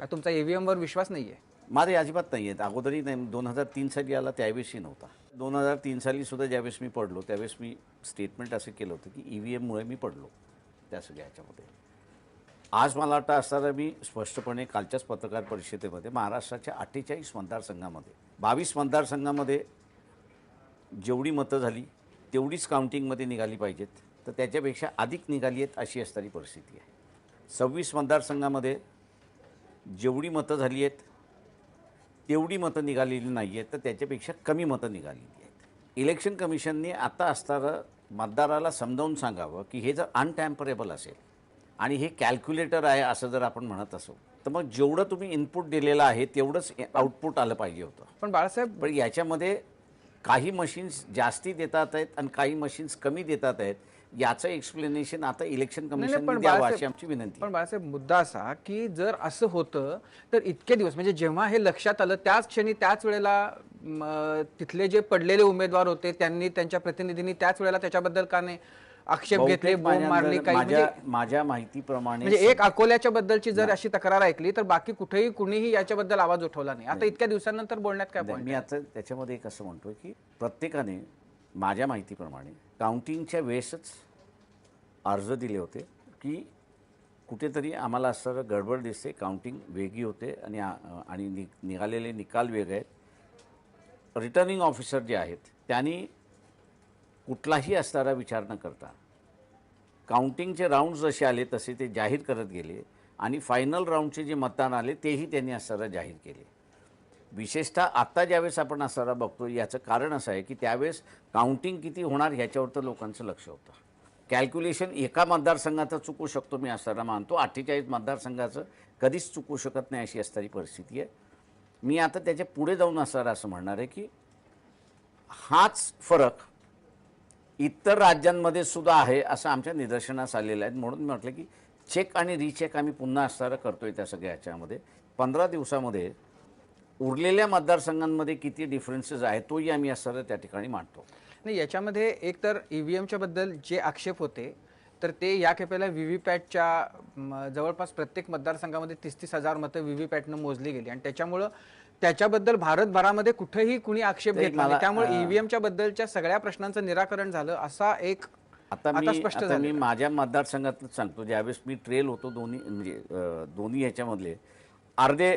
का तुमचा ईव्हीएमवर विश्वास विश्वास आहे माझे अजिबात नाही आहेत अगोदरही नाही दोन हजार तीन साली आला त्यावेळेसही नव्हता. दोन हजार तीन साली सुद्धा ज्यावेळेस मी पडलो त्यावेळेस मी स्टेटमेंट असं केलं होतं की ई व्ही एममुळे मी पडलो त्या सगळ्या ह्याच्यामध्ये. आज मला वाटतं असताना मी स्पष्टपणे कालच्याच पत्रकार परिषदेमध्ये महाराष्ट्राच्या अठ्ठेचाळीस मतदारसंघामध्ये बावीस मतदारसंघामध्ये जेवढी मतं झाली तेवढीच काउंटिंगमध्ये निघाली पाहिजेत. तर त्याच्यापेक्षा अधिक निघाली आहेत अशी असणारी परिस्थिती आहे. सव्वीस मतदारसंघामध्ये जेवढी मतं झाली आहेत तेवढी मतं निघालेली नाही आहेत तर त्याच्यापेक्षा कमी मतं निघालेली आहेत. इलेक्शन कमिशनने आता असणारं मतदाराला समजावून सांगावं की हे जर अनटॅम्परेबल असेल आणि हे कॅल्क्युलेटर आहे असं जर आपण म्हणत असू तर मग जेवढं तुम्ही इनपुट दिलेलं आहे तेवढंच आउटपुट आलं पाहिजे होतं. पण बाळासाहेब पण याच्यामध्ये काही मशीन्स जास्ती देतात आहेत आणि काही मशीन्स कमी देतात आहेत. याचं एक्सप्लेनेशन आता इलेक्शन कमिशन द्यावं अशी आमची विनंती पण बाळासाहेब मुद्दा असा की जर असं होतं तर इतके दिवस म्हणजे जेव्हा हे लक्षात आलं त्याच क्षणी त्याच वेळेला तिथले जे पडलेले उमेदवार होते त्यांनी त्यांच्या प्रतिनिधींनी त्याच वेळेला त्याच्याबद्दल का नाही आक्षेप घेतले मारली काही माझ्या म्हणजे माझ्या माहितीप्रमाणे म्हणजे एक अकोल्याच्या बद्दलची जर अशी तक्रार ऐकली तर बाकी कुठेही कुणीही याच्याबद्दल आवाज उठवला नाही. आता इतक्या दिवसानंतर बोलण्यात काय मी आता त्याच्यामध्ये एक असं म्हणतो की प्रत्येकाने माझ्या माहितीप्रमाणे काउंटिंगच्या वेळेसच अर्ज दिले होते की कुठेतरी आम्हाला असं गडबड दिसते काउंटिंग वेगळी होते आणि आणि नि निघालेले निकाल वेगळे आहेत. रिटर्निंग ऑफिसर जे आहेत त्यांनी कुठलाही असणारा विचार न करता काउंटिंगचे राऊंड जसे आले तसे ते जाहीर करत गेले आणि फायनल राऊंडचे जे मतदान आले तेही त्यांनी असणारा जाहीर केले. विशेषतः आत्ता ज्यावेळेस आपण असणारा बघतो याचं कारण असं आहे की त्यावेळेस काउंटिंग किती होणार ह्याच्यावर तर लोकांचं लक्ष होतं. कॅल्क्युलेशन एका मतदारसंघाचं चुकू शकतो मी असताना मानतो. अठ्ठेचाळीस मतदारसंघाचं कधीच चुकू शकत नाही अशी असणारी परिस्थिती आहे. मी आता त्याच्या पुढे जाऊन असणार असं म्हणणार आहे की हाच फरक इतर राज्यांमध्ये सुद्धा आहे असं आमच्या निदर्शनास आलेलं आहे. म्हणून मी म्हटलं की चेक आणि रिचेक आम्ही पुन्हा असणारं करतोय त्या सगळ्या ह्याच्यामध्ये. पंधरा दिवसामध्ये उरलेल्या मतदारसंघांमध्ये किती डिफरन्सेस आहेत तोही आम्ही असणारं त्या ठिकाणी मांडतो. नाही याच्यामध्ये एक तर ईव्हीएमच्या बद्दल जे आक्षेप होते तर ते या खेपेला व्हीव्हीपॅटच्या जवळपास प्रत्येक मतदारसंघामध्ये तीस तीस हजार मतं व्हीव्हीपॅटनं मोजली गेली. आणि त्याच्यामुळं त्याच्याबद्दल भारतभरामध्ये कुठेही कुणी आक्षेप ते घेतला नाही. त्यामुळे ईव्हीएमच्या बद्दलच्या सगळ्या प्रश्नांचं निराकरण झालं असा एक आता मी स्पष्ट मी माझ्या मतदारसंघातच सांगतो ज्यावेळेस मी ट्रेल होतो दोन्ही म्हणजे दोन्ही ह्याच्यामधले अर्धे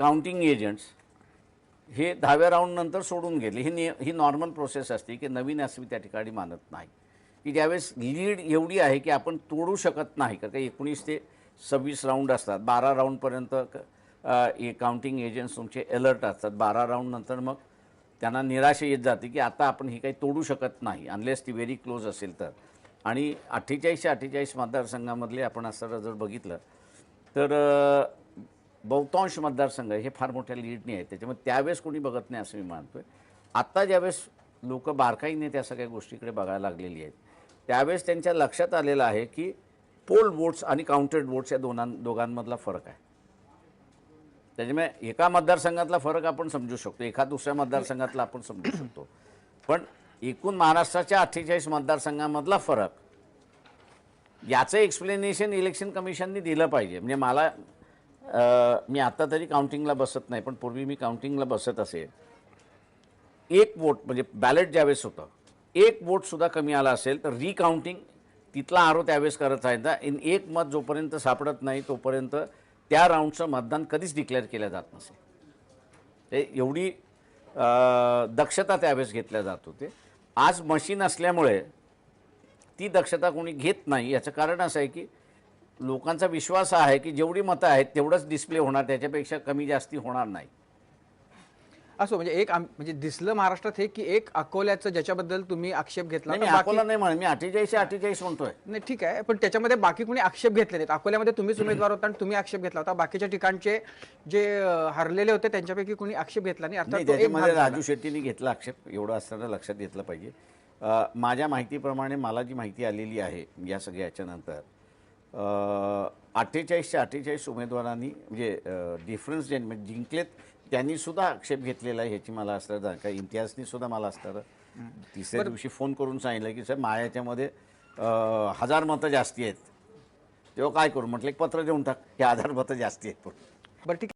काउंटिंग एजंट्स हे दहाव्या राऊंडनंतर सोडून गेले. ही नि ही नॉर्मल प्रोसेस असते की नवीन असं मी त्या ठिकाणी मानत नाही. की ज्यावेळेस लीड एवढी आहे की आपण तोडू शकत नाही का काही एकोणीस ते सव्वीस राऊंड असतात बारा राऊंडपर्यंत काउंटिंग एजंट्स तुमचे अलर्ट असतात. बारा राऊंडनंतर मग त्यांना निराशा येत जाते की आता आपण ही काही तोडू शकत नाही अनलेस ती व्हेरी क्लोज असेल तर. आणि अठ्ठेचाळीसशे अठ्ठेचाळीस मतदारसंघामधले आपण असं जर बघितलं तर बहुतांश मतदारसंघ हे फार मोठ्या लीडने आहेत. त्याच्यामुळे त्यावेळेस कोणी बघत नाही असं मी मानतो आहे आत्ता ज्यावेळेस लोक बारकाईने त्या सगळ्या गोष्टीकडे बघायला लागलेली आहेत. त्यावेळेस त्यांच्या लक्षात आलेलं आहे की पोल वोट्स आणि काउंटेड वोट्स या दोनां दोघांमधला फरक आहे. त्याच्यामुळे एका मतदारसंघातला फरक आपण समजू शकतो. एका दुसऱ्या मतदारसंघातला आपण समजू शकतो. पण एकूण महाराष्ट्राच्या अठ्ठेचाळीस मतदारसंघामधला फरक याचं एक्सप्लेनेशन इलेक्शन कमिशननी दिलं पाहिजे. म्हणजे मला मी आता तरी काउंटिंगला बसत नाही पण पूर्वी मी काउंटिंगला बसत असे एक वोट म्हणजे बॅलेट ज्यावेळेस होतं एक वोटसुद्धा कमी आला असेल तर रिकाउंटिंग तिथला आरो त्यावेळेस करत आहे ना इन एक मत जोपर्यंत सापडत नाही तोपर्यंत त्या राऊंडचं मतदान कधीच डिक्लेअर केलं जात नसे. ते एवढी दक्षता त्यावेळेस घेतल्या जात होते. आज मशीन असल्यामुळे ती दक्षता कोणी घेत नाही याचं कारण असं आहे की लोकांचा विश्वास हा आहे की जेवढी मतं आहेत तेवढंच डिस्प्ले होणार त्याच्यापेक्षा कमी जास्ती होणार नाही. असो म्हणजे एक आम- म्हणजे दिसलं महाराष्ट्रात हे की एक अकोल्याचं ज्याच्याबद्दल तुम्ही आक्षेप घेतला नाही मी बाकी- अकोला नाही म्हणत. मी अठ्ठेचाळीसशे अठ्ठेचाळीस म्हणतोय. नाही ठीक आहे पण त्याच्यामध्ये बाकी कोणी आक्षेप घेतले नाहीत. अकोल्यामध्ये तुम्हीच उमेदवार होता आणि तुम्ही आक्षेप घेतला होता. बाकीच्या ठिकाणचे जे अं, हरलेले होते त्यांच्यापैकी कोणी आक्षेप घेतला नाही. अर्थात नाही तो एक त्याच्यामध्ये भाग झाला. राजू शेट्टीने घेतला आक्षेप. एवढं असताना लक्षात घेतलं पाहिजे. अ, माझ्या माहितीप्रमाणे मला जी माहिती आलेली आहे या सगळ्या याच्यानंतर अठ्ठेचाळीसशे अठ्ठेचाळीस उमेदवारांनी म्हणजे डिफरन्स जे म्हणजे जिंकलेत त्यांनी सुद्धा आक्षेप घेतलेला आहे ह्याची मला असतं काही इम्तियाजनी सुद्धा मला असतं तिसऱ्या दिवशी फोन करून सांगितलं की सर माझ्याच्यामध्ये अ, हजार मतं जास्ती आहेत. तेव्हा काय करू? म्हटलं एक पत्र देऊन टाक हे आधार मतं जास्ती आहेत. पण बरं ठीक आहे.